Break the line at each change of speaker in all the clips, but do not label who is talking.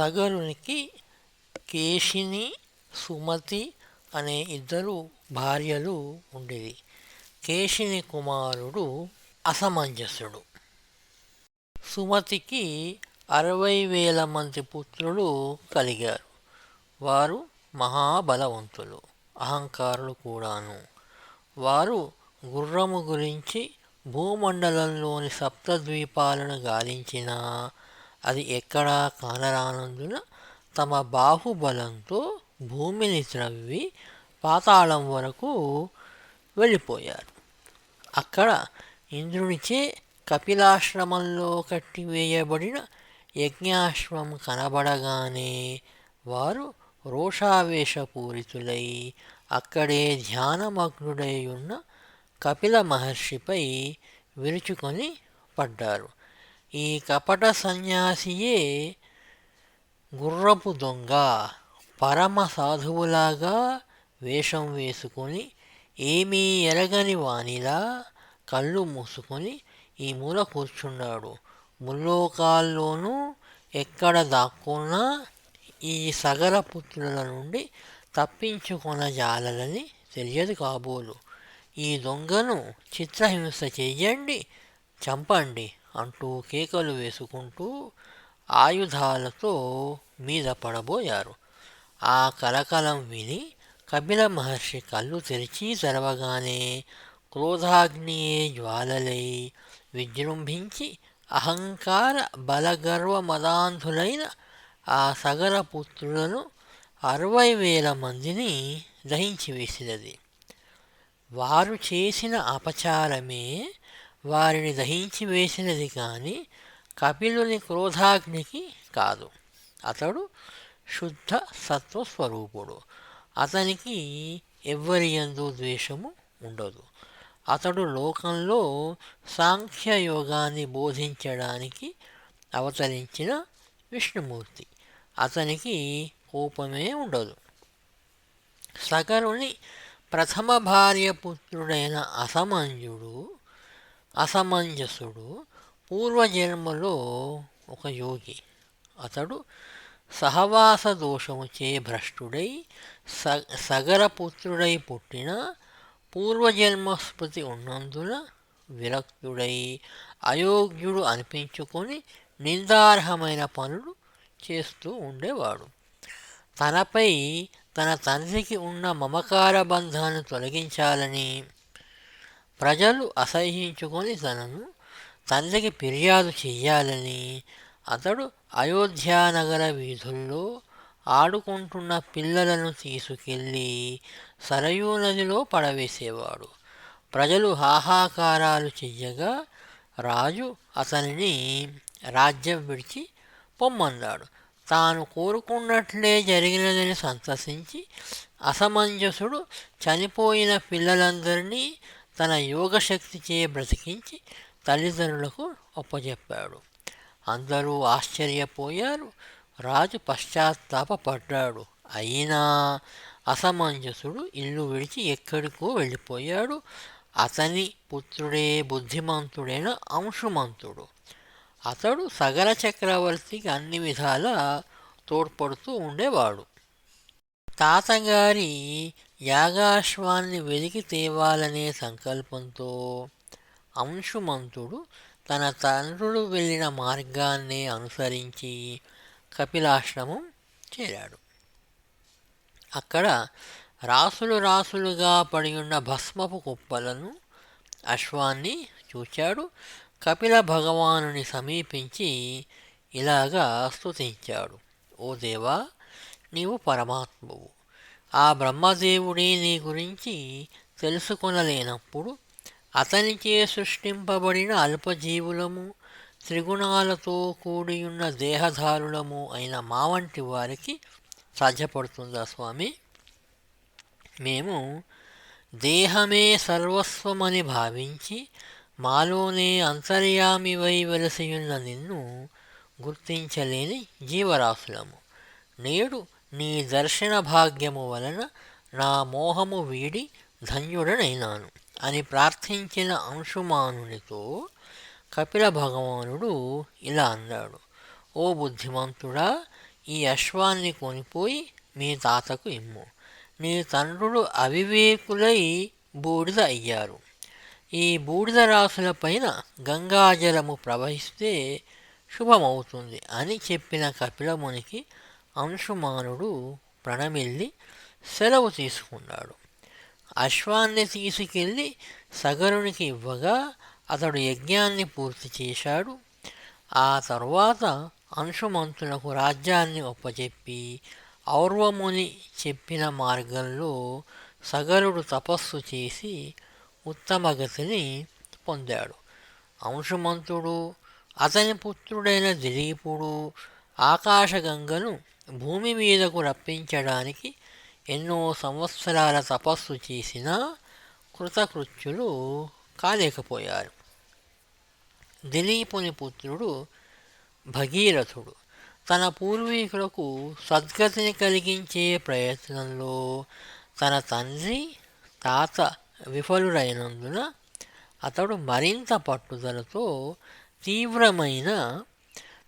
సగరునికి కేశిని సుమతి అనే ఇద్దరు భార్యలు ఉండేవి. కేశిని కుమారుడు అసమంజసుడు. సుమతికి అరవై వేల మంది పుత్రులు కలిగారు. వారు మహాబలవంతులు అహంకారులు కూడాను. వారు గుర్రము గురించి భూమండలంలోని సప్తద్వీపాలను గాలించినా అది ఎక్కడా కానరానందున తమ బాహుబలంతో భూమిని త్రవ్వి పాతాళం వరకు వెళ్ళిపోయారు. అక్కడ ఇంద్రునిచే కపిలాశ్రమంలో కట్టివేయబడిన యజ్ఞాశ్వం కనబడగానే వారు రోషావేశపూరితులై అక్కడే ధ్యానమగ్నుడై ఉన్న కపిల మహర్షిపై విరుచుకొని పడ్డారు. ఈ కపట సన్యాసియే గుర్రపు దొంగ పరమ సాధువులాగా వేషం వేసుకొని ఏమీ ఎరగని వానిలా కళ్ళు మూసుకొని ఈ మూల కూర్చున్నాడు. ముల్లోకాల్లోనూ ఎక్కడ దాక్కున్నా ఈ సగర పుత్రుల నుండి తప్పించుకొనజాలలని తెలియదు కాబోలు. ఈ దొంగను చిత్రహింస చెయ్యండి చంపండి. అంటూ కేకలు వేసుకుంటూ ఆయుధాలతో మీద పడబోయారు. ఆ కలకలం విని కపిల మహర్షి కళ్ళు తెరిచి తెరవగానే క్రోధాగ్నియే జ్వాలలై విజృంభించి అహంకార బలగర్వ మదాంధులైన ఆ సగర పుత్రులను అరవై వేల మందిని దహించి వేసినది. వారు చేసిన అపచారమే వారిని దహించి వేసినది కానీ కపిలుని క్రోధాగ్నికి కాదు. అతడు శుద్ధ సత్వస్వరూపుడు. అతనికి ఎవ్వరి ఎందు ద్వేషము ఉండదు. అతడు లోకంలో సాంఖ్యయోగాన్ని బోధించడానికి అవతరించిన విష్ణుమూర్తి. అతనికి కోపమే ఉండదు. సకరుని ప్రథమ భార్య పుత్రుడైన అసమంజుడు అసమంజసుడు పూర్వజన్మలో ఒక యోగి. అతడు సహవాస దోషముచే భ్రష్టుడై స సగరపుత్రుడై పుట్టిన పూర్వజన్మ స్మృతి ఉన్నందున విరక్తుడై అయోగ్యుడు అనిపించుకొని నిందార్హమైన పనులు చేస్తూ ఉండేవాడు. తనపై తన తండ్రికి ఉన్న మమకార బంధాన్ని తొలగించాలని ప్రజలు అసహ్యించుకొని తనను తండ్రికి ఫిర్యాదు చెయ్యాలని అతడు అయోధ్యానగర వీధుల్లో ఆడుకుంటున్న పిల్లలను తీసుకెళ్ళి సరయూ నదిలో పడవేసేవాడు. ప్రజలు హాహాకారాలు చెయ్యగా రాజు అతనిని రాజ్యం విడిచి పొమ్మన్నాడు తాను కోరుకున్నట్లే జరిగినదని సంతసించి అసమంజసుడు చనిపోయిన పిల్లలందరినీ తన యోగశక్తిచే బ్రతికించి తల్లిదండ్రులకు ఒప్పజెప్పాడు అందరూ ఆశ్చర్యపోయారు. రాజు పశ్చాత్తాపడ్డాడు అయినా అసమంజసుడు ఇల్లు విడిచి ఎక్కడికో వెళ్ళిపోయాడు. అతని పుత్రుడే బుద్ధిమంతుడైన అంశుమంతుడు. అతడు సగర చక్రవర్తికి అన్ని విధాలా తోడ్పడుతూ ఉండేవాడు. తాతగారి యాగాశ్వాన్ని వెలికి తేవాలనే సంకల్పంతో అంశుమంతుడు తన తండ్రుడు వెళ్ళిన మార్గాన్నే అనుసరించి కపిలాశ్రమం చేరాడు. అక్కడ రాసులు రాసులుగా పడి ఉన్న భస్మపు కుప్పలను అశ్వాన్ని చూచాడు. కపిల భగవానుని సమీపించి ఇలాగా స్తుతించాడు. ఓ దేవా నీవు పరమాత్మవు. ఆ బ్రహ్మదేవుడే నీ గురించి తెలుసుకొనలేనప్పుడు అతనిచే సృష్టింపబడిన అల్పజీవులము త్రిగుణాలతో కూడియున్న దేహధారులము అయిన మా వంటి వారికి సాధ్యపడుతుందా స్వామి? మేము దేహమే సర్వస్వమని భావించి మాలోనే అంతర్యామివై వెలసియున్న నిన్ను గుర్తించలేని జీవరాశులము. నేడు నీ దర్శన భాగ్యము వలన నా మోహము వీడి ధన్యుడనైనాను అని ప్రార్థించిన అంశుమానునితో కపిల భగవానుడు ఇలా అన్నాడు ఓ బుద్ధిమంతుడా ఈ అశ్వాన్ని కొనిపోయి మీ తాతకు ఇమ్ము. నీ తండ్రులు అవివేకులై బూడిద అయ్యారు. ఈ బూడిద రాసుల పైన గంగాజలము ప్రవహిస్తే శుభమవుతుంది అని చెప్పిన కపిలమునికి అంశుమానుడు ప్రణమిల్లి సెలవు తీసుకున్నాడు. అశ్వాన్ని తీసుకెళ్ళి సగరునికి ఇవ్వగా అతడు యజ్ఞాన్ని పూర్తి చేశాడు. ఆ తరువాత అంశుమంతులకు రాజ్యాన్ని ఒప్పచెప్పి ఔర్వముని చెప్పిన మార్గంలో సగరుడు తపస్సు చేసి ఉత్తమగతిని పొందాడు. అంశుమంతుడు అతని పుత్రుడైన దిలీపుడు ఆకాశగంగను భూమి మీదకు రప్పించడానికి ఎన్నో సంవత్సరాల తపస్సు చేసినా కృతకృత్యులు కాలేకపోయారు. దిలీపుని పుత్రుడు భగీరథుడు తన పూర్వీకులకు సద్గతిని కలిగించే ప్రయత్నంలో తన తండ్రి తాత విఫలుడైనందున అతడు మరింత పట్టుదలతో తీవ్రమైన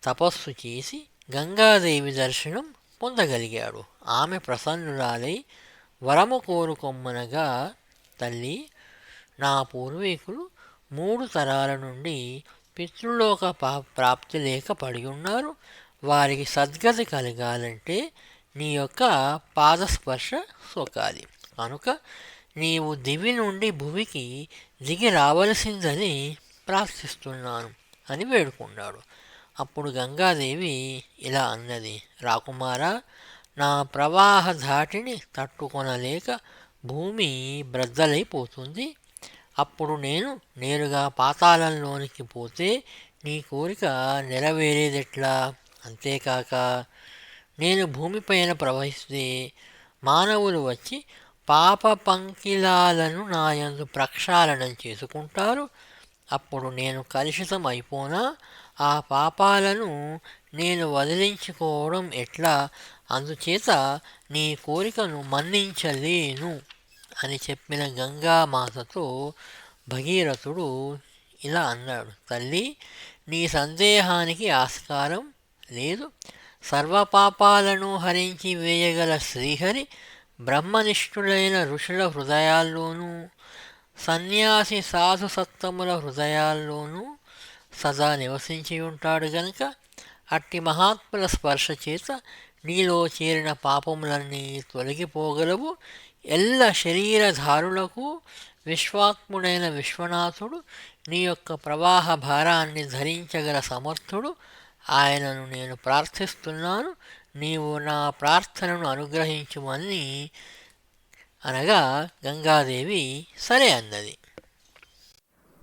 తపస్సు చేసి గంగాదేవి దర్శనం పొందగలిగాడు. ఆమె ప్రసన్నురాలై వరము కోరుకొమ్మనగా తల్లి నా పూర్వీకులు మూడు తరాల నుండి పితృలోక ప్రాప్తి లేక పడి ఉన్నారు. వారికి సద్గతి కలగాలంటే నీ యొక్క పాదస్పర్శ సోకాలి. కనుక నీవు దివి నుండి భూమికి దిగి రావలసిందని ప్రార్థిస్తున్నాను అని వేడుకున్నాడు. అప్పుడు గంగాదేవి ఇలా అన్నది రాకుమారా నా ప్రవాహ ధాటిని తట్టుకొనలేక భూమి బ్రద్దలైపోతుంది. అప్పుడు నేను నేరుగా పాతాళంలోనికి పోతే నీ కోరిక నెరవేరేదెట్లా? అంతేకాక నేను భూమిపైన ప్రవహిస్తే మానవులు వచ్చి పాప పంకిలాలను నాయందు ప్రక్షాళనం చేసుకుంటారు. అప్పుడు నేను కలుషితం అయిపోనా ఆ పాపాలను నేను వదిలించుకోవడం ఎట్లా? అందుచేత నీ కోరికను మన్నించలేను అని చెప్పిన గంగామాతతో భగీరథుడు ఇలా అన్నాడు. తల్లి నీ సందేహానికి ఆస్కారం లేదు. సర్వపాపాలను హరించి వేయగల శ్రీహరి బ్రహ్మనిష్ఠులైన ఋషుల హృదయాల్లోనూ సన్యాసి సాధు సత్తముల హృదయాల్లోనూ సదా నివసించి ఉంటాడు గనుక అట్టి మహాత్ముల స్పర్శ చేత నీలో చేరిన పాపములన్నీ తొలగిపోగలవు. ఎల్ల శరీరధారులకు విశ్వాత్ముడైన విశ్వనాథుడు నీ యొక్క ప్రవాహ భారాన్ని ధరించగల సమర్థుడు. ఆయనను నేను ప్రార్థిస్తున్నాను నీవు నా ప్రార్థనను అనుగ్రహించుమని అనగా గంగాదేవి సరే అన్నది.